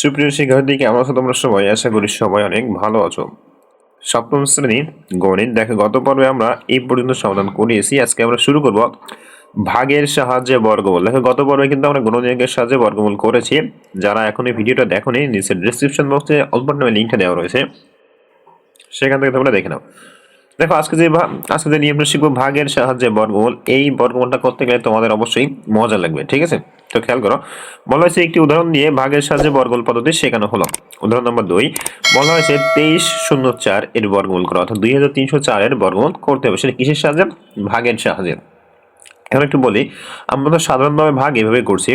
সুপ্রিয় শিক্ষার্থী কেমন আছো তোমরা সবাই। আশা করি সবাই অনেক ভালো আছো। সপ্তম শ্রেণি গণিত দেখো, গত পর্বে আমরা এই পর্যন্ত সমাধান করিয়েছি। আজকে আমরা শুরু করব ভাগের সাহায্যে বর্গমূল। দেখো, গত পর্বে কিন্তু আমরা গণনীয়কের সাহায্যে বর্গমূল করেছি। যারা এখন এই ভিডিওটা দেখোনি নিচে ডিসক্রিপশন বক্সে অল্প লিঙ্কটা দেওয়া রয়েছে। সেখান থেকে তোমরা দেখে নাও। দেখো, আজকে যে আজকে যে নিয়মটা শিখব, ভাগের সাহায্যে বর্গমূল, এই বর্গমূলটা করতে গেলে তোমাদের অবশ্যই মজা লাগবে, ঠিক আছে? তো খেয়াল করো, বলা হয়েছে একটি উদাহরণ দিয়ে ভাগের সাহায্যে বর্গমূল পদ্ধতি শেখানো হলো। উদাহরণ নম্বর দুই, বলা হয়েছে তেইশ শূন্য চার এর বর্গমূল করা, অর্থাৎ দুই হাজার তিনশো চার এর বর্গমূল করতে হবে। সেটা কিসের সাহায্যে? ভাগের সাহায্যে। এখন একটু বলি, আমরা তো সাধারণভাবে ভাগ এভাবে করছি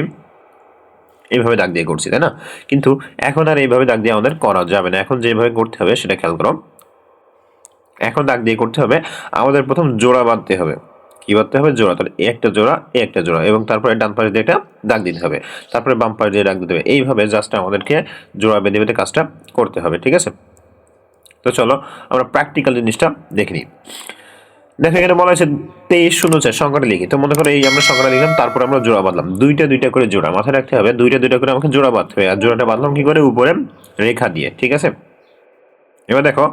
এইভাবে দাগ দিয়ে করছি, তাই না? কিন্তু এখন আর এইভাবে দাগ দিয়ে আমাদের করা যাবে না। এখন যেভাবে করতে হবে সেটা খেয়াল করো। এখন দাগ দিয়ে করতে হবে, আমাদের প্রথম জোড়া বাঁধতে হবে। কি বাঁধতে হবে? জোড়া। তাহলে একটা জোড়া একটা জোড়া এবং তারপরে ডান পাশে দিয়ে একটা দাগ দিতে হবে। তারপরে বাম পাশে দিয়ে দাগ দিতে হবে। এইভাবে জাস্ট আমাদেরকে জোড়া বেঁধে বেঁধে কাজটা করতে হবে, ঠিক আছে? তো চলো আমরা প্র্যাকটিক্যাল জিনিসটা দেখে নিই। দেখো, এখানে বলা হয়েছে তেইশ শূন্য চার, সংখ্যাটা লিখি। তো মনে করো এই আমরা সংখ্যাটা লিখলাম, তারপর আমরা জোড়া বাঁধলাম। দুইটা দুইটা করে জোড়া, মাথায় রাখতে হবে, দুইটা দুইটা করে আমাকে জোড়া বাঁধতে হবে। আর জোড়াটা বাঁধলাম কি করে? উপরে রেখা দিয়ে, ঠিক আছে? এবার দেখো,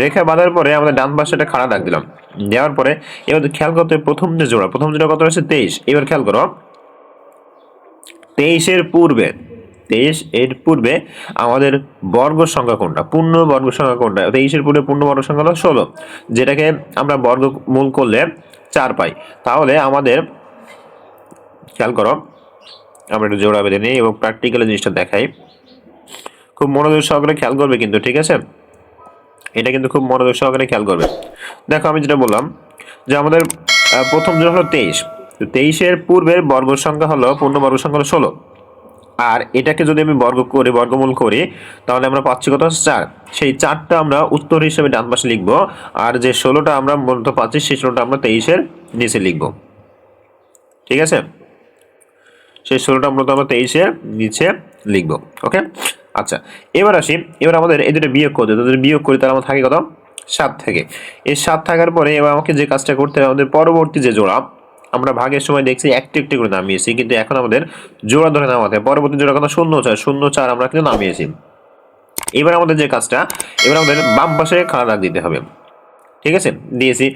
রেখা বাঁধার পরে আমাদের ডান পাশে একটা খাড়া দাগ দিলাম। দেওয়ার পরে এবার খেয়াল করতে প্রথম যে জোড়া, প্রথম জোড়া কত রয়েছে? তেইশ। এবার খেয়াল করো, তেইশের পূর্বে, তেইশ এর পূর্বে আমাদের বর্গ সংখ্যা কোনটা? পূর্ণ বর্গ সংখ্যা কোনটা? তেইশের পূর্বে পূর্ণ বর্গ সংখ্যা হলো ষোলো, যেটাকে আমরা বর্গমূল করলে চার পাই। তাহলে আমাদের, খেয়াল করো, আমরা একটু জোড়া বেঁধে নিই এবং প্র্যাকটিক্যালি জিনিসটা দেখাই। খুব মনোযোগ সহকারে খেয়াল করবে কিন্তু, ঠিক আছে? এটা কিন্তু খুব মনোযোগ সহকারে খেয়াল করবে দেখো আমি যেটা বললাম যে আমাদের প্রথম যেটা হলো তেইশ। তো তেইশের পূর্বের বর্গ সংখ্যা হলো, পূর্ণ বর্গ সংখ্যা হলো ষোলো। আর এটাকে যদি আমি বর্গ করি, বর্গমূল করি, তাহলে আমরা পাচ্ছি কত? চার। সেই চারটা আমরা উত্তর হিসেবে ডান পাশে লিখব। আর যে ষোলোটা আমরা মূলত পাচ্ছি, সেই ষোলোটা আমরা তেইশের নিচে লিখব। ঠিক আছে? সেই ষোলোটা মূলত আমরা তেইশের নিচে লিখব। ওকে? আচ্ছা এবার আসি, এবার আমাদের এই দুটো বিয়োগ করতে তাদের বিয়োগ করি, তাহলে আমার থাকে কত? সাত থেকে। এই সাত থাকার পরে এবার আমাকে যে কাজটা করতে হবে, আমাদের পরবর্তী যে জোড়া, আমরা ভাগের সময় দেখছি একটি একটি করে নামিয়েছি, কিন্তু এখন আমাদের জোড়া ধরে নামাতে পরবর্তী জোড়া কথা শূন্য চার শূন্য চার আমরা কিন্তু নামিয়েছি। এবার আমাদের যে কাজটা, এবার আমাদের বাম পাশে খাড়া দাগ দিতে হবে। ঠিক আছে? দিয়েছি।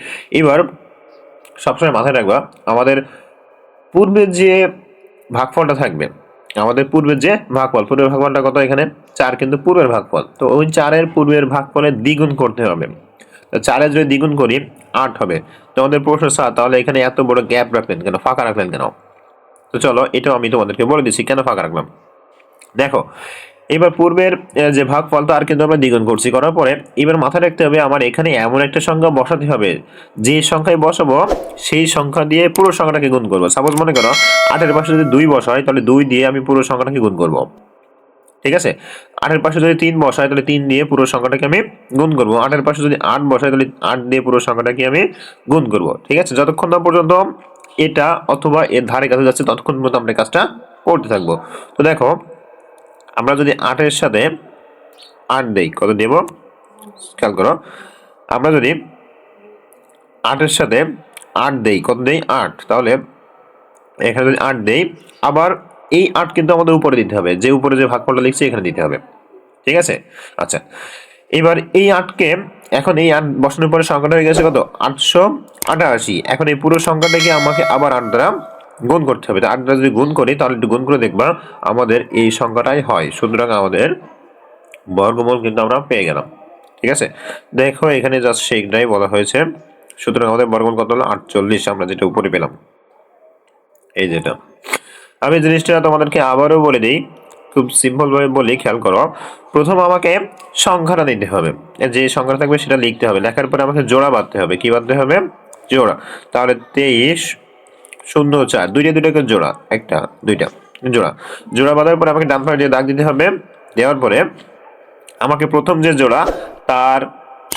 এবার সবসময় মাথায় রাখবা, আমাদের পূর্বের যে ভাগফলটা থাকবে আমাদের পূর্বের যে ভাগফল, পূর্বের ভাগফলটা কত এখানে? চার, কিন্তু পূর্বের ভাগফল। তো ওই চারের পূর্বের ভাগফলের দ্বিগুণ করতে হবে। তো চারে যদি দ্বিগুণ করি, আট হবে। তো আমাদের প্রশ্ন স্যার তাহলে এখানে এত বড় গ্যাপ রাখলেন কেন? ফাঁকা রাখলেন কেন? তো চলো এটাও আমি তোমাদেরকে বলে দিচ্ছি, কেন ফাঁকা রাখলাম? দেখো এবার পূর্বের যে ভাগফল, তো আর কিন্তু আমরা দ্বিগুণ করছি। করার পরে এবার মাথায় রাখতে হবে, আমার এখানে এমন একটা সংখ্যা বসাতে হবে। যে সংখ্যায় বসাবো, সেই সংখ্যা দিয়ে পুরো সংখ্যাটাকে গুণ করব। সাপোজ মনে করো, আটের পাশে যদি দুই বসাই তাহলে দুই দিয়ে আমি পুরো সংখ্যাটাকে গুণ করব। ঠিক আছে? আটের পাশে যদি তিন বসাই তাহলে তিন দিয়ে পুরো সংখ্যাটাকে আমি গুণ করব। আটের পাশে যদি আট বসাই তাহলে আট দিয়ে পুরো সংখ্যাটাকে আমি গুণ করব। ঠিক আছে? যতক্ষণ না পর্যন্ত এটা অথবা এর ধারে কাছে যাচ্ছে, ততক্ষণ পর্যন্ত আমরা কাজটা করতে থাকব। তো দেখো আমরা যদি আটের সাথে আট দেই, কত দেব? খেয়াল করো। আমরা যদি আটের সাথে আট দেই, কত দেই? আট। তাহলে এখানে যদি আট দেই, আবার এই আট কিন্তু আমাদের উপরে দিতে হবে। যে উপরে যে ভাগফলটা লিখছি, এখানে দিতে হবে। ঠিক আছে? আচ্ছা। এবার এই আটকে এখন এই আট বসানোর পরে সংখ্যাটা হয়ে গেছে কত? আটশো আটাশি। এখন এই পুরো সংখ্যাটাকে আমাকে আবার আট দ্বারা গুণ করতে হবে। তো আট যদি গুণ করি, তাহলে একটু গুণ করে দেখবা আমাদের এই সংখ্যাটাই হয়। সুতরাং আমাদের বর্গমূল কিন্তু আমরা পেয়ে গেলাম। ঠিক আছে? দেখো, এখানে জাস্ট সেইটাই বলা হয়েছে। সুতরাং আমাদের বর্গমূল কত হলো? আটচল্লিশ, আমরা যেটা উপরে পেলাম। এই যেটা। আমি জিনিসটা তোমাদেরকে আবারও বলে দিই। খুব সিম্পল ভাবে বলি, খেয়াল করো। প্রথম আমাকে সংখ্যাটা দিতে হবে। যে সংখ্যাটা থাকবে সেটা লিখতে হবে। লেখার পরে আমাকে জোড়া বাঁধতে হবে। কি বাঁধতে হবে? জোড়া। তাহলে তেইশ শূন্য চার, দুইটা দুইটা করে জোড়া, একটা, দুইটা, জোড়া। জোড়া বাঁধার পরে আমাকে ডান দিয়ে দাগ দিতে হবে। দেওয়ার পরে আমাকে প্রথম যে জোড়া, তার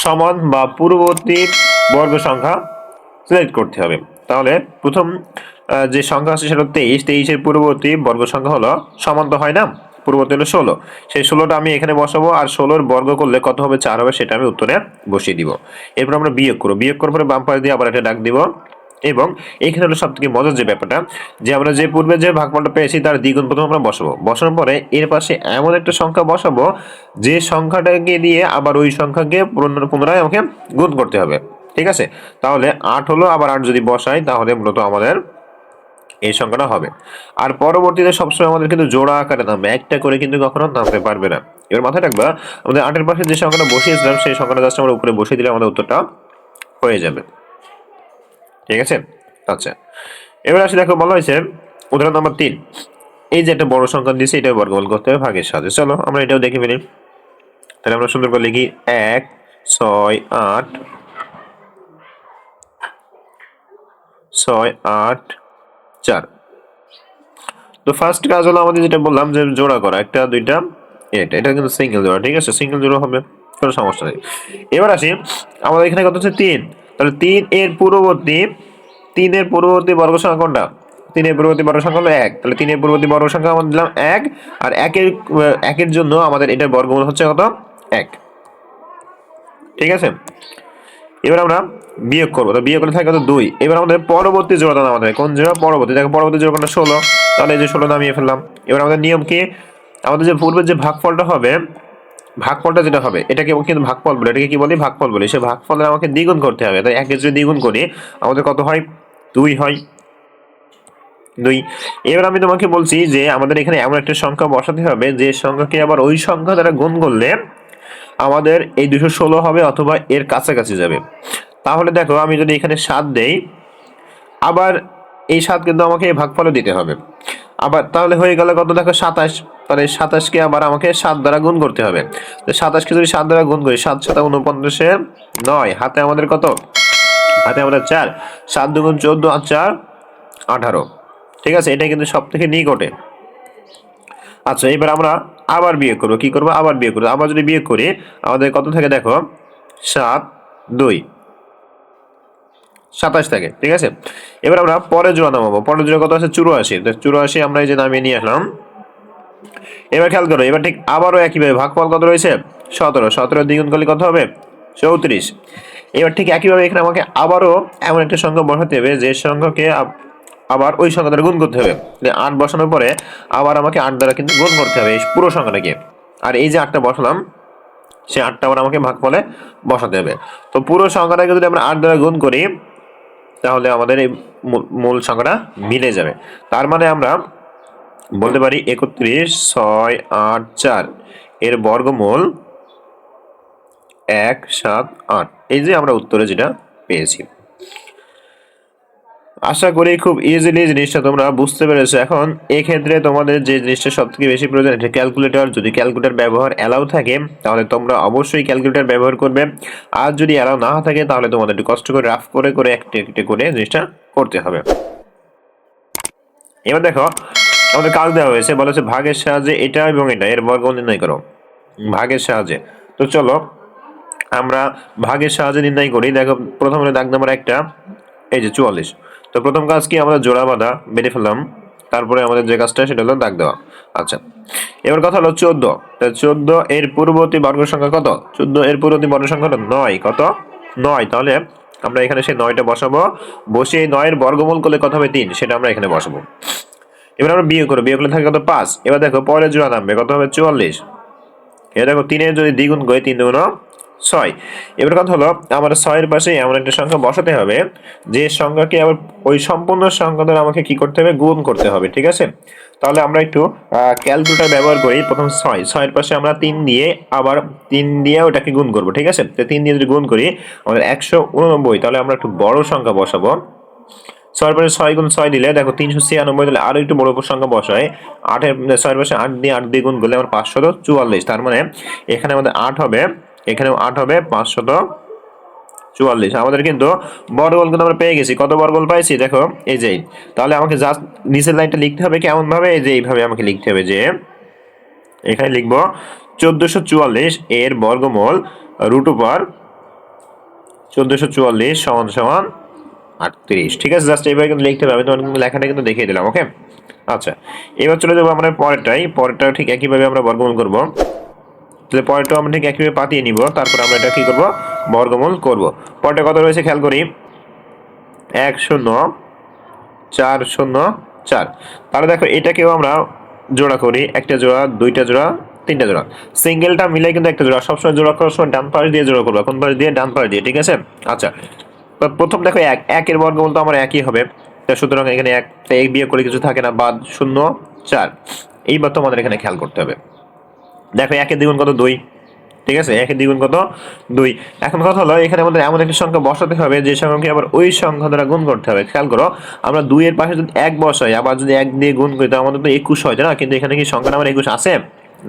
সমান বা পূর্ববর্তী বর্গ সংখ্যা সিলেক্ট করতে হবে। তাহলে প্রথম যে সংখ্যা আছে সেটা তেইশ, তেইশের পূর্ববর্তী বর্গ সংখ্যা হলো সমান তো হয় না, পূর্ববর্তী হলো ষোলো। সেই ষোলোটা আমি এখানে বসাবো আর ষোলোর বর্গ করলে কত হবে, চার হবে, সেটা আমি উত্তরে বসিয়ে দিব। এরপর আমরা বিয়োগ করব। বিয়োগ করার পরে বাম পাশ দিয়ে আবার একটা ডাক দিব। এবং এখানে হলো সব থেকে মজার যে ব্যাপারটা, যে আমরা যে পূর্বে যে ভাগফলটা পেয়েছি তার দ্বিগুণ প্রথম আমরা বসাবো। বসানোর পরে এর পাশে এমন একটা সংখ্যা বসাবো, যে সংখ্যাটাকে দিয়ে আবার ওই সংখ্যাকে পুনর- পুনরায় আমাকে গুণ করতে হবে। ঠিক আছে? তাহলে আট হলো, আবার আট যদি বসাই, তাহলে মূলত আমাদের এই সংখ্যাটা হবে। আর পরবর্তীতে সবসময় আমাদের কিন্তু জোড়া আকারে নামবে। একটা করে কিন্তু কখনো নামতে পারবে না। এবার মাথায় রাখবা, আমাদের আটের পাশে যে সংখ্যাটা বসিয়েছিলাম, সেই সংখ্যাটা জাস্ট আমরা উপরে বসিয়ে দিলে আমাদের উত্তরটা হয়ে যাবে। ঠিক আছে? আচ্ছা। এবার আসি দেখো, বলা হয়েছে উদাহরণ নম্বর তিন। এই যে একটা বড় সংখ্যা দিয়েছে এটা বর্গমূল করতে হবে ভাগের সাথে চলো, আমরা এটাও দেখে ফেলি। তাহলে আমরা সুন্দর করে লিখি, এক, ছয়, আট ছয়, আট, চার। তো ফার্স্ট কাজ হলো আমাদের যেটা বললাম যে জোড়া করা, একটা, দুইটা, এটা এটা কিন্তু সিঙ্গেল জোড়া, ঠিক আছে? সিঙ্গেল জোড়া হবে, কোনো সমস্যা নেই। এবার আসি, আমাদের এখানে কত হচ্ছে তিন। তাহলে তিন এর পূর্ববর্তী তিনের পূর্ববর্তী বর্গ সংখ্যা কোনটা তিনের পূর্ববর্তী বর্গ সংখ্যা হলো এক। তাহলে তিনের পূর্ববর্তী বর্গ সংখ্যা আমাদের দিলাম এক, আর একের একের জন্য আমাদের এটার বর্গমূল হচ্ছে কত? এক। ঠিক আছে? এবার আমরা বিয়োগ করব। তো বিয়োগ করলে থাকে কত? দুই। এবার আমাদের পরবর্তী জোড়াটা আমাদের। কোন জোড়া? পরবর্তী। দেখো, পরবর্তী জোড়া কোনটা? ষোলো। তাহলে এই যে ষোলো নামিয়ে ফেললাম। এবার আমাদের নিয়ম কি? আমাদের যে পূর্বের যে ভাগফলটা হবে ভাগফলটা যেটা হবে, এটাকে কিন্তু ভাগফল বলে, এটাকে কি বলি? ভাগফল বলি। সে ভাগফলের আমাকে দ্বিগুণ করতে হবে। তাই একে যদি দ্বিগুণ করি, আমাদের কত হয়? দুই হয়। দুই। এবার আমি তোমাকে বলছি যে, আমাদের এখানে এমন একটা সংখ্যা বসাতে হবে, যে সংখ্যাকে আবার ওই সংখ্যা দ্বারা গুণ করলে আমাদের এই দুশো ষোলো হবে অথবা এর কাছাকাছি যাবে। তাহলে দেখো, আমি যদি এখানে সাত দেই, আবার এই সাত কিন্তু আমাকে এই ভাগফলে দিতে হবে। আবার তাহলে হয়ে গেল কত? দেখো সাতাশ। তাহলে সাতাশকে আবার আমাকে সাত দ্বারা গুণ করতে হবে। তো সাতাশকে যদি সাত দ্বারা গুণ করি, সাত সাত উনপঞ্চাশে নয়, হাতে আমাদের কত? হাতে আমাদের চার। সাত দুগুণ চোদ্দ আর চার, আঠারো। ঠিক আছে এটা কিন্তু সব থেকে নিকটে। আচ্ছা এবার আমরা আবার বিয়ে করব। কি করব? আবার বিয়ে করব। আবার যদি বিয়ে করি, আমাদের কত থাকে দেখো? সাত, দুই। সাতাশ থাকে, ঠিক আছে? এবার আমরা পরের জোড়া নামাবো। পরের জোড়া কত আছে? চুরাশি। তো চুরাশি আমরা এই যে নামিয়ে নিয়ে আসলাম। এবার খেয়াল করো, এবার ঠিক আবারও একইভাবে ভাগফল কত রয়েছে? সতেরো। সতেরো দ্বিগুণ করলে কত হবে? চৌত্রিশ। এবার ঠিক একইভাবে এখানে আমাকে আবারও এমন একটা সংখ্যা বসাতে হবে, যে সংখ্যাকে আবার ওই সংখ্যা দ্বারা গুণ করতে হবে। আট বসানোর পরে আবার আমাকে আট দ্বারা কিন্তু গুণ করতে হবে এই পুরো সংখ্যাটাকে। আর এই যে আটটা বসালাম সে আটটা আবার আমাকে ভাগফলে বসাতে হবে। তো পুরো সংখ্যাটাকে যদি আমরা আট দ্বারা গুণ করি, তাহলে আমাদের এই মূল সংখ্যাটা মিলে যাবে। তার মানে আমরা বলতে পারি একত্রিশ, ছয়, আট, চার। এর বর্গমূল এক, সাত, আট। এই যে আমরা উত্তরে যেটা পেয়েছি। আশা করি খুব ইজিলি জিনিসটা তোমরা বুঝতে পেরেছ। এখন এক্ষেত্রে তোমাদের যে জিনিসটা সব থেকে বেশি প্রয়োজন, এটা ক্যালকুলেটর যদি ক্যালকুলেটর ব্যবহার অ্যালাউ থাকে, তাহলে তোমরা অবশ্যই ক্যালকুলেটর ব্যবহার করবে। আর যদি অ্যালাউ না থাকে, তাহলে তোমাদের একটু কষ্ট করে রাফ করে করে একটু একটু করে জিনিসটা করতে হবে। এবার দেখো আমাদের কাজ দেওয়া হয়েছে, বলা হচ্ছে ভাগের সাহায্যে এটা এবং এটা, এর বর্গ নির্ণয় করো। ভাগের সাহায্যে। তো চলো, আমরা ভাগের সাহায্যে নির্ণয় করি। দেখো, প্রথমে দাগ নাম্বার একটা, এই যে চুয়াল্লিশ। তো প্রথম কাজ কি? আমরা জোড়া বাঁধা বেড়ে ফেললাম। তারপরে আমাদের যে কাজটা, সেটা হলো দাগ দেওয়া। আচ্ছা এবার কথা হলো চোদ্দ। চোদ্দ এর পূর্ববর্তী বর্গ সংখ্যা কত? চোদ্দ এর পূর্ববর্তী বর্গ সংখ্যা হলো নয়। কত? নয়। তাহলে আমরা এখানে সেই নয়টা বসাবো। বসে নয়ের বর্গমূল করলে কত হবে? তিন। সেটা আমরা এখানে বসাবো। এবার আমরা বিয়ে করব। বিয়ে করলে থাকে কত? পাঁচ। এবার দেখো, পরের জোড়া নামবে কত হবে? চুয়াল্লিশ। এবার দেখো, তিনের যদি দ্বিগুণ করি, তিন দুগুণ ছয়। এবার কথা হলো আমার ছয়ের পাশে এমন একটা সংখ্যা বসাতে হবে, যে সংখ্যাকে আবার ওই সম্পূর্ণ সংখ্যা দ্বারা আমাকে কি করতে হবে? গুণ করতে হবে, ঠিক আছে? তাহলে আমরা একটু ক্যালকুলেটার ব্যবহার করি, প্রথম ছয়। ছয়ের পাশে আমরা তিন দিয়ে আবার তিন দিয়ে ওটাকে গুণ করব, ঠিক আছে? তো তিন দিয়ে যদি গুণ করি, আমাদের একশো উননব্বই, তাহলে আমরা একটু বড় সংখ্যা বসাবো। ছয়ের পাশে ছয় গুণ ছয় দিলে দেখো, তিনশো ছিয়ানব্বই দিলে আরও একটু বড় সংখ্যা বসায়। আটের ছয়ের পাশে আট দিয়ে আট দিয়ে গুণ করলে আমার পাঁচশত চুয়াল্লিশ। তার মানে এখানে আমাদের আট হবে, এখানেও আট হবে, পাঁচশত চুয়াল্লিশ। আমাদের কিন্তু বর্গল কিন্তু আমরা পেয়ে গেছি। কত বর্গল পাইছি? দেখো, এই যে, তাহলে আমাকে জাস্ট নিচের লাইনটা লিখতে হবে কেমনভাবে? এই যে, এইভাবে আমাকে লিখতে হবে যে, এখানে লিখব, চোদ্দশো চুয়াল্লিশ এর বর্গমূল রুট উপর চোদ্দশো চুয়াল্লিশ সমান সমান আটত্রিশ। ঠিক আছে জাস্ট এইভাবে কিন্তু লিখতে হবে। তোমার কিন্তু লেখাটা কিন্তু দেখিয়ে দিলাম ওকে আচ্ছা এবার চলে যাব আমরা পরেরটাই পরেরটা ঠিক একইভাবে আমরা বর্গমূল করব। তাহলে পরেরটা আমরা ঠিক একইভাবে পাতিয়ে নিব। তারপর আমরা এটা কি করব? বর্গমূল করব। পরেরটা কত রয়েছে খেয়াল করি? এক শূন্য, চার শূন্য, চার। তাহলে দেখো, এটাকেও আমরা জোড়া করি। একটা জোড়া, দুইটা জোড়া, তিনটা জোড়া। সিঙ্গেলটা মিলে কিন্তু একটা জোড়া। সবসময় জোড়া করার সময় ডান পাশ দিয়ে জোড়া করব। কোন পাশ দিয়ে? ডান পাশ দিয়ে, ঠিক আছে? আচ্ছা প্রথম দেখো এক, একের বর্গমূল তো আমার একই হবে। সুতরাং এখানে এক এক বিয়ে করে কিছু থাকে না, বাদ শূন্য, চার। এইবার তো আমাদের এখানে খেয়াল করতে হবে। দেখো একের দ্বিগুণ কত? দুই। ঠিক আছে? একের দ্বিগুণ কত? দুই। এখন কথা হলো, এখানে আমাদের এমন একটি সংখ্যা বসাতে হবে, যে সংখ্যাকে আবার ওই সংখ্যা দ্বারা গুণ করতে হবে। খেয়াল করো, আমরা দুইয়ের পাশে যদি এক বসাই, আবার যদি এক দিয়ে গুণ করি তো আমাদের তো একুশ হয় না? কিন্তু এখানে কি সংখ্যাটা আমার একুশ আছে?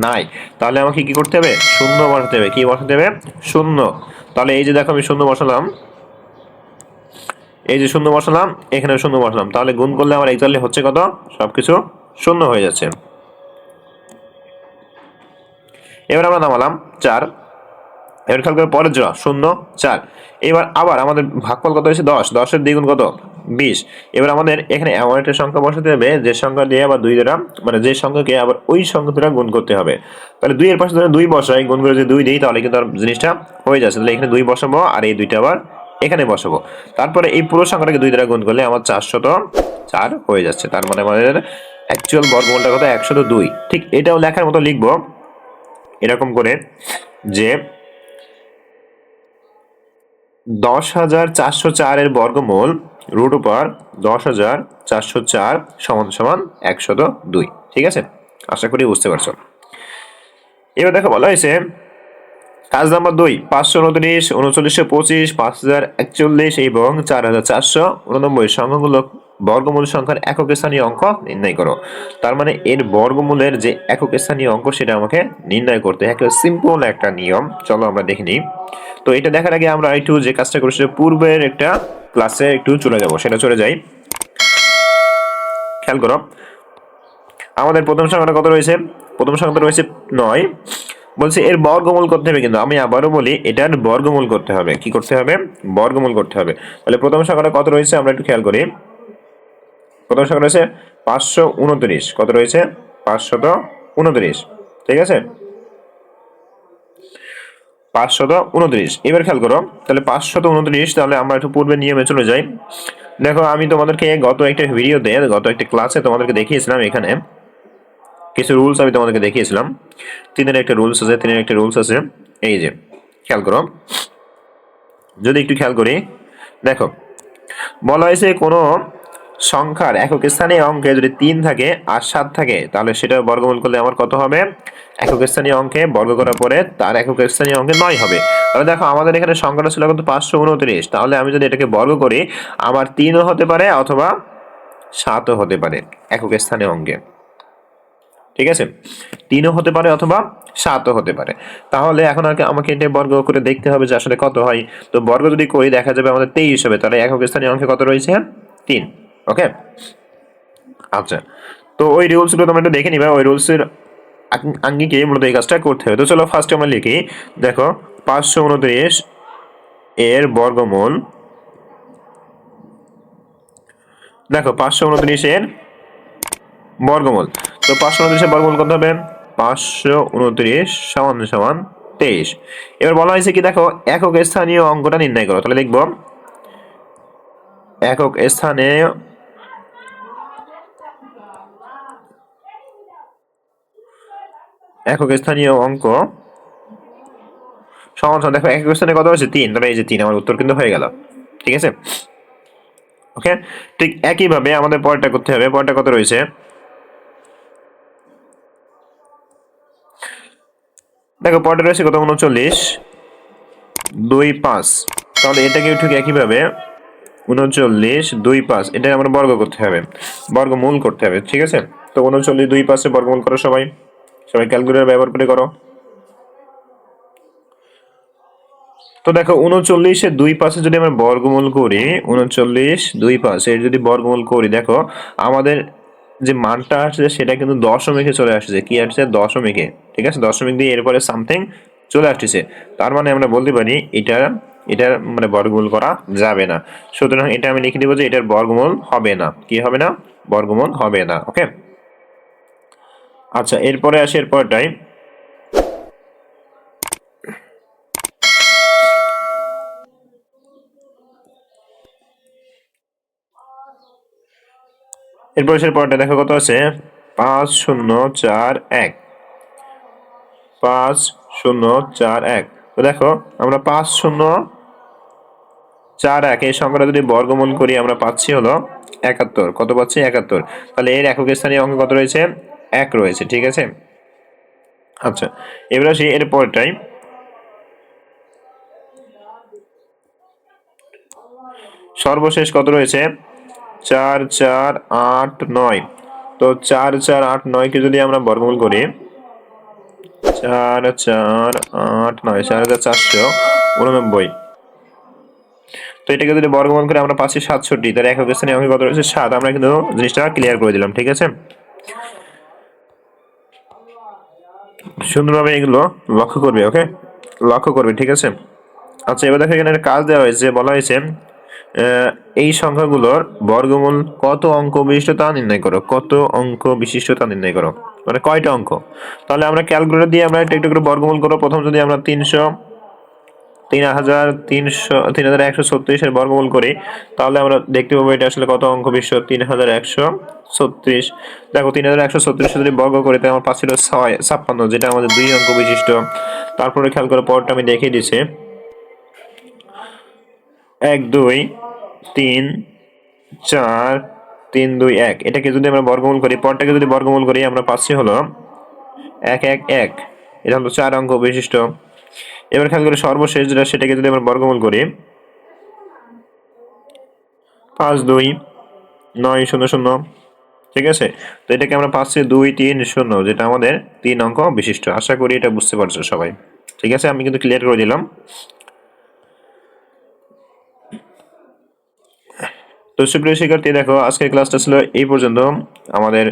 নাই। তাহলে আমাকে কি করতে হবে? শূন্য বসাতে হবে। কি বসাতে হবে? শূন্য। তাহলে এই যে দেখো আমি শূন্য বসালাম এই যে শূন্য বসালাম এখানে শূন্য বসালাম। তাহলে গুণ করলে আমার এক্সাক্টলি হচ্ছে কত? সবকিছু শূন্য হয়ে যাচ্ছে। এবার আমরা নামালাম চার। এবার খেয়াল করে পরের জোড়া শূন্য, চার। এবার আবার আমাদের ভাগফল কত হয়েছে? দশ। দশের দ্বিগুণ কত? বিশ। এবার আমাদের এখানে এমন একটা সংখ্যা বসাতে হবে, যে সংখ্যা দিয়ে আবার দুই দ্বারা মানে যে সংখ্যাকে আবার ওই সংখ্যা দ্বারা গুণ করতে হবে। তাহলে দুইয়ের পাশে ধরে দুই বসাই, গুণ করে যদি দুই দিই, তাহলে কিন্তু জিনিসটা হয়ে যাচ্ছে। তাহলে এখানে দুই বসাবো, আর এই দুইটা আবার এখানে বসাবো। তারপরে এই পুরো সংখ্যাটাকে দুই দ্বারা গুণ করলে আমার চারশত চার হয়ে যাচ্ছে। তার মানে আমাদের অ্যাকচুয়াল বর্গমূলটা কত একশত দুই। ঠিক এটাও লেখার মতো লিখব এরকম করে যে দশ হাজার চারশো চারের বর্গমূল রুট উপর দশ হাজার চারশো চার সমান সমান একশত দুই। ঠিক আছে? আশা করি বুঝতে পারছ। এবার দেখো বলা হয়েছে কাজ নাম্বার দুই, পাঁচশো উনত্রিশ, উনচল্লিশশো পঁচিশ, পাঁচ হাজার একচল্লিশ এবং চার হাজার চারশো উননব্বই সংখ্যাগুলো বর্গমূল সংখ্যার একক স্থানীয় অঙ্ক নির্ণয় করো। তার মানে এর বর্গমূলের যে একক স্থানীয় অঙ্ক সেটা আমাকে নির্ণয় করতে একটা সিম্পল একটা নিয়ম। চলো আমরা দেখে নিই। তো এটা দেখার আগে আমরা একটু যে কাজটা করি সেটা পূর্বের একটা ক্লাসে একটু চলে যাব, সেটা চলে যাই। খেয়াল করো। আমাদের প্রথম সংখ্যাটা কত রয়েছে? প্রথম সংখ্যাটা রয়েছে নয়। বলছি, এর বর্গমূল করতে হবে কিন্তু। আমি আবারও বলি, এটার বর্গমূল করতে হবে। কি করতে হবে? বর্গমূল করতে হবে। তাহলে প্রথম সংখ্যাটা কত রয়েছে? আমরা একটু খেয়াল করি। প্রথম সংখ্যা রয়েছে পাঁচশো উনত্রিশ। কত রয়েছে? পাঁচশত উনত্রিশ। ঠিক আছে? পাঁচশত উনত্রিশ। এবার খেয়াল করো। তাহলে পাঁচশত উনত্রিশ, তাহলে আমরা একটু পূর্বে নিয়মে চলে যাই। দেখো, আমি তোমাদেরকে গত একটা ভিডিওতে, গত একটা ক্লাসে তোমাদেরকে দেখিয়েছিলাম এখানে কিছু রুলস আমি তোমাদেরকে দেখিয়েছিলাম। তিনের একটা রুলস আছে, তিনের একটা রুলস আছে। এই যে, খেয়াল করো। যদি একটু খেয়াল করি, দেখো, বলা হয়েছে কোনো সংখ্যার একক স্থানীয় অঙ্কে যদি তিন থাকে আর সাত থাকে, তাহলে সেটা বর্গমূল করলে আমার কত হবে? একক স্থানীয় অঙ্কে বর্গ করার পরে তার একক স্থানীয় অঙ্কে নয় হবে। তাহলে দেখো, আমাদের এখানে সংখ্যাটা ছিল কত পাঁচশো উনত্রিশ। তাহলে আমি যদি এটাকে বর্গ করি, আমার তিনও হতে পারে অথবা সাতও হতে পারে একক স্থানীয় অঙ্কে। ঠিক আছে? তিনও হতে পারে অথবা সাতও হতে পারে। তাহলে এখন আর আমাকে এটা বর্গ করে দেখতে হবে যে আসলে কত হয়। তো বর্গ যদি করি, দেখা যাবে আমাদের তেইশ হবে। তাহলে একক স্থানীয় অঙ্কে কত রয়েছে? তিন। ওকে? আচ্ছা। তো ওই রুলসগুলো তোমরা একটু দেখে নিবে। ওই রুলসের আঙ্গিকে মূলত এই কাজটা করতে হবে। তো চলো ফার্স্টে আমরা লিখি, দেখো, পাঁচশো উনত্রিশ এর বর্গমূল। দেখো, পাঁচশো উনত্রিশ এর বর্গমূল। তো পাঁচশো উনত্রিশের বর্গমূল কত হবে? পাঁচশো উনত্রিশ সমান সমান তেইশ। এবার বলা হয়েছে কি, দেখো, একক স্থানীয় অঙ্কটা নির্ণয় করো। তাহলে লিখব একক স্থানে একক স্থানীয় অঙ্ক সমান সমান, দেখো, একক স্থানে কত হচ্ছে তিন। তাহলে এই যে তিন, আমার উত্তর কিন্তু হয়ে গেল। ঠিক আছে? ওকে? ঠিক একইভাবে আমাদের পরেরটা করতে হবে। পরেরটা কত রয়েছে? দেখো পরেরটা রয়েছে কত? উনচল্লিশ। দুই পাঁচ। তাহলে এটাকে ঠিক একইভাবে উনচল্লিশ, দুই পাঁচ। এটা আমরা বর্গ করতে হবে। বর্গমূল করতে হবে, ঠিক আছে? তো উনচল্লিশ, দুই পাঁচে বর্গমূল করো সবাই। সবাই ক্যালকুলেটর ব্যবহার করে করো। তো দেখো, উনচল্লিশে দুই পাশে যদি আমরা বর্গমূল করি, উনচল্লিশ, দুই পাশে যদি বর্গমূল করি, দেখো, আমাদের যে মানটা আসছে সেটা কিন্তু দশমিকে চলে আসছে। কি আসছে? দশমিকে। ঠিক আছে? দশমিক দিয়ে এরপরে সামথিং চলে আসছে। তার মানে আমরা বলতে পারি এটা, এটার মানে বর্গমূল করা যাবে না। সুতরাং এটা আমি লিখে দেবো যে এটার বর্গমূল হবে না। কি হবে না? বর্গমূল হবে না। ওকে আচ্ছা এরপরে আসে এরপরটাই এরপর সে পরটা দেখো কত আছে? পাঁচ শূন্য চার এক। পাঁচ শূন্য চার এক। তো দেখো, আমরা পাঁচ শূন্য চার এক, এই সংখ্যাটা যদি বর্গমূল করি, আমরা পাচ্ছি হলো একাত্তর। কত পাচ্ছি? একাত্তর। তাহলে এর একক স্থানীয় অঙ্ক কত রয়েছে? এক রয়েছে, ঠিক আছে? আচ্ছা এবার আসি এর পরটাই সর্বশেষ কত রয়েছে? চার চার আট নয়। তো চার চার আট নয়কে যদি আমরা বর্গমূল করি, চার চার আট নয়, চার হাজার চারশো উননব্বই। তো এটাকে যদি বর্গমূল করে আমরা পাচ্ছি সাতষট্টি তার একক স্থানে অঙ্কে কত রয়েছে? সাত। আমরা কিন্তু জিনিসটা ক্লিয়ার করে দিলাম, ঠিক আছে? সুন্দরভাবে এগুলো লক্ষ্য করবে ওকে লক্ষ্য করবে, ঠিক আছে? আচ্ছা এবার দেখো এখানে কাজ দেওয়া হয়েছে, বলা হয়েছে এই সংখ্যাগুলোর বর্গমূল কত অঙ্ক বিশিষ্ট তা নির্ণয় করো। কত অঙ্ক বিশিষ্ট তা নির্ণয় করো। মানে কয়টা অঙ্ক? তাহলে আমরা ক্যালকুলেটর দিয়ে আমরা একটু একটু করে বর্গমূল করব প্রথম যদি আমরা তিনশো, তিন হাজার, তিনশো, তিন হাজার একশো ছত্রিশের বর্গমূল করি, তাহলে আমরা দেখতে পাবো এটা আসলে কত অঙ্ক বিশ্ব তিন হাজার একশো ছত্রিশ। দেখো, তিন হাজার একশো ছত্রিশ যদি বর্গ করি, তাহলে আমার পাচ্ছিল ছয়, ছাপ্পান্ন, যেটা আমাদের দুই অঙ্ক বিশিষ্ট। তারপরে খেয়াল করে, পরটা আমি দেখিয়ে দিছি এক, দুই, তিন, চার, তিন, দুই, এক। এটাকে যদি আমরা বর্গমূল করি পরটাকে যদি বর্গমূল করি, আমরা পাচ্ছি হলো এক এক এক। এটা হলো চার অঙ্ক বিশিষ্ট। এবার খেয়াল করে সর্বশেষ যেটা, সেটাকে যদি আমরা বর্গমূল করি, পাঁচ, দুই, নয়, শূন্য শূন্য। ঠিক আছে? তো এটাকে আমরা পাচ্ছি দুই, তিন, শূন্য, যেটা আমাদের তিন অঙ্ক বিশিষ্ট। আশা করি এটা বুঝতে পারছ সবাই। ঠিক আছে? আমি কিন্তু ক্লিয়ার করে দিলাম। তো সুপ্রিয় শিক্ষার্থী, দেখো, আজকের ক্লাসটা ছিল এই পর্যন্ত। আমাদের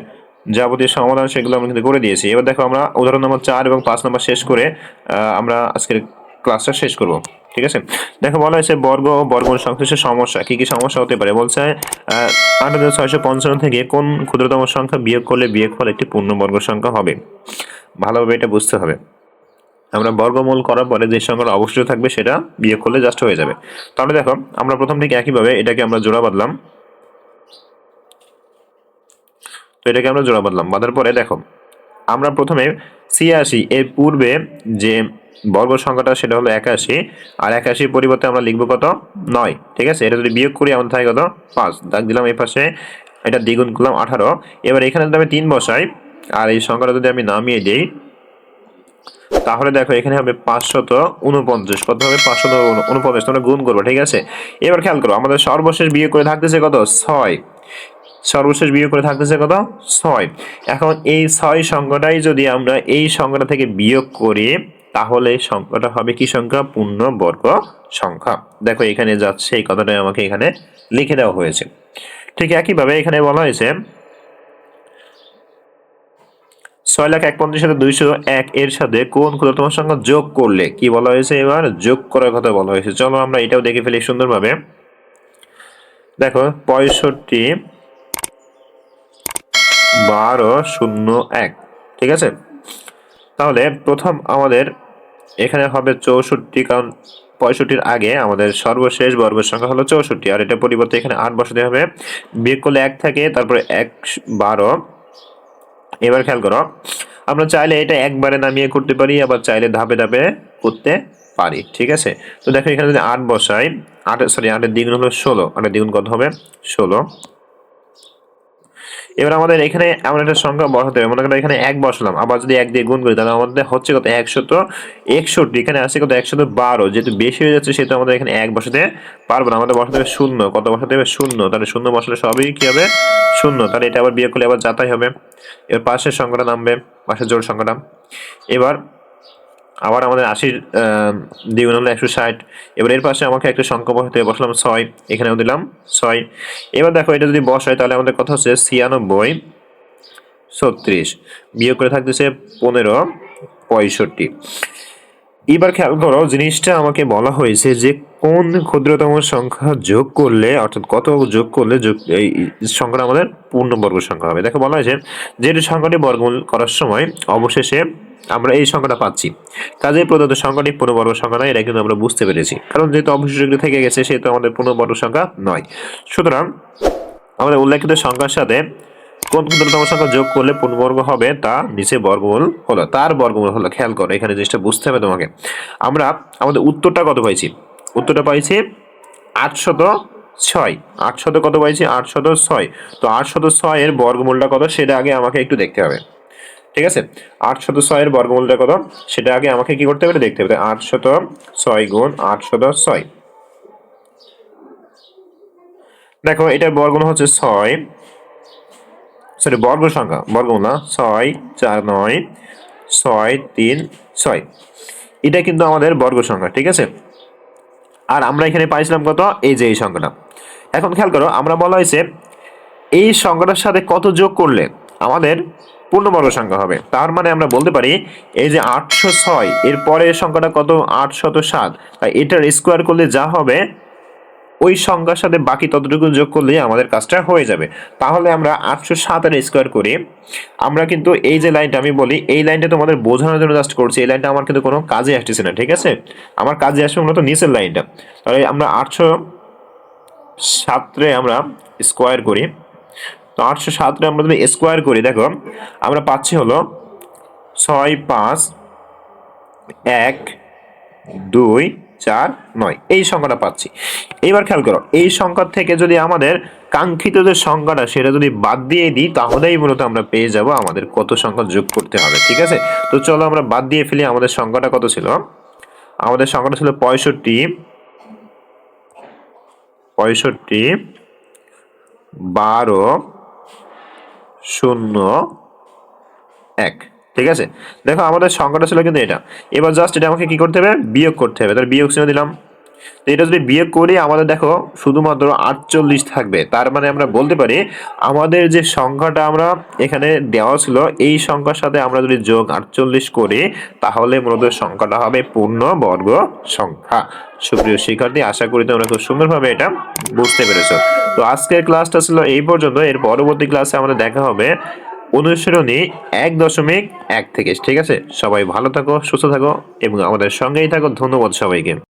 যাবতীয় সমাধান সেগুলো আমরা কিন্তু করে দিয়েছি। এবার দেখো আমরা উদাহরণ নম্বর চার এবং পাঁচ নম্বর শেষ করে আমরা আজকের ক্লাসটা শেষ করব। ঠিক আছে? দেখো, বলা হয়েছে বর্গ ও বর্গমূল সংশ্লিষ্ট সমস্যা, কি কি সমস্যা হতে পারে? বলছে আট হাজার ছয়শো পঞ্চান্ন থেকে কোন ক্ষুদ্রতম সংখ্যা বিয়োগ করলে বিয়োগফল একটি পূর্ণবর্গ সংখ্যা হবে? ভালোভাবে এটা বুঝতে হবে। আমরা বর্গমূল করার পরে যে সংখ্যাটা অবশ্যই থাকবে, সেটা বিয়োগ করলে জাস্ট হয়ে যাবে। তাহলে দেখো, আমরা প্রথম থেকে একইভাবে এটাকে আমরা জোড়া বাঁধলাম। তো এটাকে আমরা জোড়া বাঁধলাম। বাঁধার পরে দেখো, আমরা প্রথমে ছিয়াশি, এর পূর্বে যে বর্গ সংখ্যাটা, সেটা হলো একাশি। আর একাশির পরিবর্তে আমরা লিখব কত? নয়। ঠিক আছে? এটা যদি বিয়োগ করি, আমাদের থাকে কত? পাঁচ। দাগ দিলাম এই পাশে, এটা দ্বিগুণ করলাম আঠারো। এবার এখানে যদি আমি তিন বসাই, আর এই সংখ্যাটা যদি আমি নামিয়ে দিই তাহলে দেখো, এখানে হবে পাঁচশত উনপঞ্চাশ কত হবে পাঁচশত উনপঞ্চাশ তোমরা গুণ করব, ঠিক আছে? এবার খেয়াল করো, আমাদের সর্বশেষ বিয়ে করে থাকতেছে কত? ছয়। সর্বশেষ বিয়োগ করে থাকতেছে কত? ছয়। এখন এই ছয় সংখ্যাটাই যদি আমরা এই সংখ্যাটা থেকে বিয়োগ করি, তাহলে সংখ্যাটা হবে কি সংখ্যা? পূর্ণ বর্গ সংখ্যা। দেখো, এখানে যাচ্ছে, এই কথাটাই আমাকে এখানে লিখে দেওয়া হয়েছে। ঠিক একইভাবে এখানে বলা হয়েছে ছয় লাখ এক পঞ্চাশ সাথে দুইশো এক এর সাথে কোন ক্ষুদ্রতম সংখ্যা যোগ করলে? কি বলা হয়েছে এবার? যোগ করার কথা বলা হয়েছে। চলো আমরা এটাও দেখে ফেলি সুন্দরভাবে। দেখো, পঁয়ষট্টি বারো শূন্য এক, ঠিক আছে? তাহলে প্রথম আমাদের এখানে হবে চৌষট্টি, কারণ পঁয়ষট্টির আগে আমাদের সর্বশেষ বর্গের সংখ্যা হলো চৌষট্টি, আর এটা পরিবর্তে এখানে আট বসাতে হবে। বিয়োগ করলে এক থাকে, তারপরে এক বারো এবার খেয়াল করো, আমরা চাইলে এটা একবারে নামিয়ে করতে পারি, আবার চাইলে ধাপে ধাপে করতে পারি, ঠিক আছে? তো দেখো এখানে যদি আট বসাই, আট সরি আটের দ্বিগুণ হলো ষোলো, আটের দ্বিগুণ কত হবে? ষোলো। এবার আমাদের এখানে এমন একটা সংখ্যা বসাতে হবে। মনে করেন এখানে এক বসালাম, আবার যদি এক দিয়ে গুণ করি, তাহলে আমাদের হচ্ছে কত? একশত একষট্টি। এখানে আছে কত? একশত বারো। যেহেতু বেশি হয়ে যাচ্ছে, সেহেতু আমাদের এখানে এক বসাতে পারব না। আমাদের বসাতে হবে শূন্য। কত বসাতে হবে? শূন্য। তাহলে শূন্য বসালে সবই কী হবে? শূন্য। তাহলে এটা আবার বিয়োগ করলে আবার যাতাই হবে। এবার পাশের সংখ্যাটা নামবে, পাশের জোর সংখ্যাটা। এবার আবার আমাদের আশির দ্বিগুণ হলো একশো ষাট। এবার এর পাশে আমাকে একটা সংখ্যা বসাতে বসলাম ছয়, এখানেও দিলাম ছয়। এবার দেখো, এটা যদি বসাই তাহলে আমাদের কথা হচ্ছে ছিয়ানব্বই, ছত্রিশ, বিয়োগ করে থাকতেছে পনেরো, পঁয়ষট্টি। এবার খেয়াল করো, জিনিসটা আমাকে বলা হয়েছে যে কোন ক্ষুদ্রতম সংখ্যা যোগ করলে, অর্থাৎ কত যোগ করলে যোগ, এই সংখ্যাটা আমাদের পূর্ণবর্গ সংখ্যা হবে। দেখো বলা হয়েছে যেহেতু সংখ্যাটি বর্গমূল করার সময় অবশেষে আমরা এই সংখ্যাটা পাচ্ছি। কাজেই প্রদত্ত সংখ্যাটি পূর্ণবর্গ সংখ্যা নয়, এটা কিন্তু আমরা বুঝতে পেরেছি। কারণ যেহেতু অবশিষ্ট থেকে গেছে, সেহেতু আমাদের পূর্ণবর্গ সংখ্যা নয়। সুতরাং আমাদের উল্লেখিত সংখ্যার সাথে কোন ক্ষুদ্রতম সংখ্যা যোগ করলে পূর্ণবর্গ হবে, তা নিচে বর্গমূল হলো। তার বর্গমূল হলো, খেয়াল করো, এখানে জিনিসটা বুঝতে হবে তোমাকে। আমরা আমাদের উত্তরটা কত পাইছি? উত্তরটা পাইছি আটশত ছয়। আটশত কত পাইছি? আটশত ছয়। তো আটশত ছয়ের বর্গমূলটা কত, সেটা আগে আমাকে একটু দেখতে হবে। ঠিক আছে? আটশত ছয়ের বর্গমূলটা কত? সেটা আগে আমাকে কি করতে হবে দেখতে হবে। আটশত ছয় গুণ আটশত ছয়। দেখো, এটার বর্গমূল হচ্ছে ছয়। সরি বর্গ সংখ্যা। বর্গমূল না, ছয়, চার, নয়, ছয়, তিন, ছয়। এটা কিন্তু আমাদের বর্গ সংখ্যা, ঠিক আছে? আর আমরা এখানে পাইছিলাম কত? এই যে এই সংখ্যাটা। এখন খেয়াল করো, আমরা বলা হয়েছে এই সংখ্যাটার সাথে কত যোগ করলে আমাদের পূর্ণবর্গ সংখ্যা হবে। তার মানে আমরা বলতে পারি এই যে আটশো ছয়, এর পরের সংখ্যাটা কত? আটশত সাত। তাই এটার স্কোয়ার করলে যা হবে, ওই সংখ্যার সাথে বাকি ততটুকু যোগ করলে আমাদের কাজটা হয়ে যাবে। তাহলে আমরা আটশো সাতের স্কোয়ার করি। আমরা কিন্তু এই যে লাইনটা আমি বলি, এই লাইনটা তোমাদের বোঝানোর জন্য জাস্ট করছি। এই লাইনটা আমার কিন্তু কোনো কাজে আসতেছে না, ঠিক আছে? আমার কাজে আসবে মূলত নিচের লাইনটা। তাহলে আমরা আটশো সাতরে আমরা স্কোয়ার করি। তো আটশো সাতরে আমরা যদি স্কোয়ার করি, দেখো, আমরা পাচ্ছি হলো ছয়, পাঁচ, এক, দুই, চার, নয়। এই সংখ্যাটা পাচ্ছি। এবার খেয়াল করো, এই সংখ্যা থেকে যদি আমাদের কাঙ্ক্ষিত যে সংখ্যাটা, সেটা যদি বাদ দিয়ে দিই, তাহলেই মূলত আমরা পেয়ে যাব আমাদের কত সংখ্যা যোগ করতে হবে, ঠিক আছে? তো চলো আমরা বাদ দিয়ে ফেলি আমাদের সংখ্যাটা কত ছিল? আমাদের সংখ্যাটা ছিল পঁয়ষট্টি। পঁয়ষট্টি, বারো শূন্য, এক। ঠিক আছে? দেখো, আমাদের সংখ্যাটা ছিল কিন্তু এটা। এবার জাস্ট এটা আমাকে কি করতে হবে? বিয়োগ করতে হবে। তাহলে বিয়োগ চিহ্ন দিলাম। তো এটা যদি বিয়োগ করি, আমাদের দেখো শুধুমাত্র আটচল্লিশ থাকবে। তার মানে আমরা বলতে পারি, আমাদের যে সংখ্যাটা আমরা এখানে দেওয়া ছিল, এই সংখ্যার সাথে আমরা যদি যোগ আটচল্লিশ করি, তাহলে মূলত সংখ্যাটা হবে পূর্ণ বর্গ সংখ্যা। সুপ্রিয় শিক্ষার্থী, আশা করি তোমরা খুব সুন্দরভাবে এটা বুঝতে পেরেছ। তো আজকের ক্লাসটা ছিল এই পর্যন্ত। এর পরবর্তী ক্লাসে আমাদের দেখা হবে অনুসরণী এক দশমিক এক থেকে। ঠিক আছে? সবাই ভালো থাকো, সুস্থ থাকো, এবং আমাদের সঙ্গেই থাকো। ধন্যবাদ সবাইকে।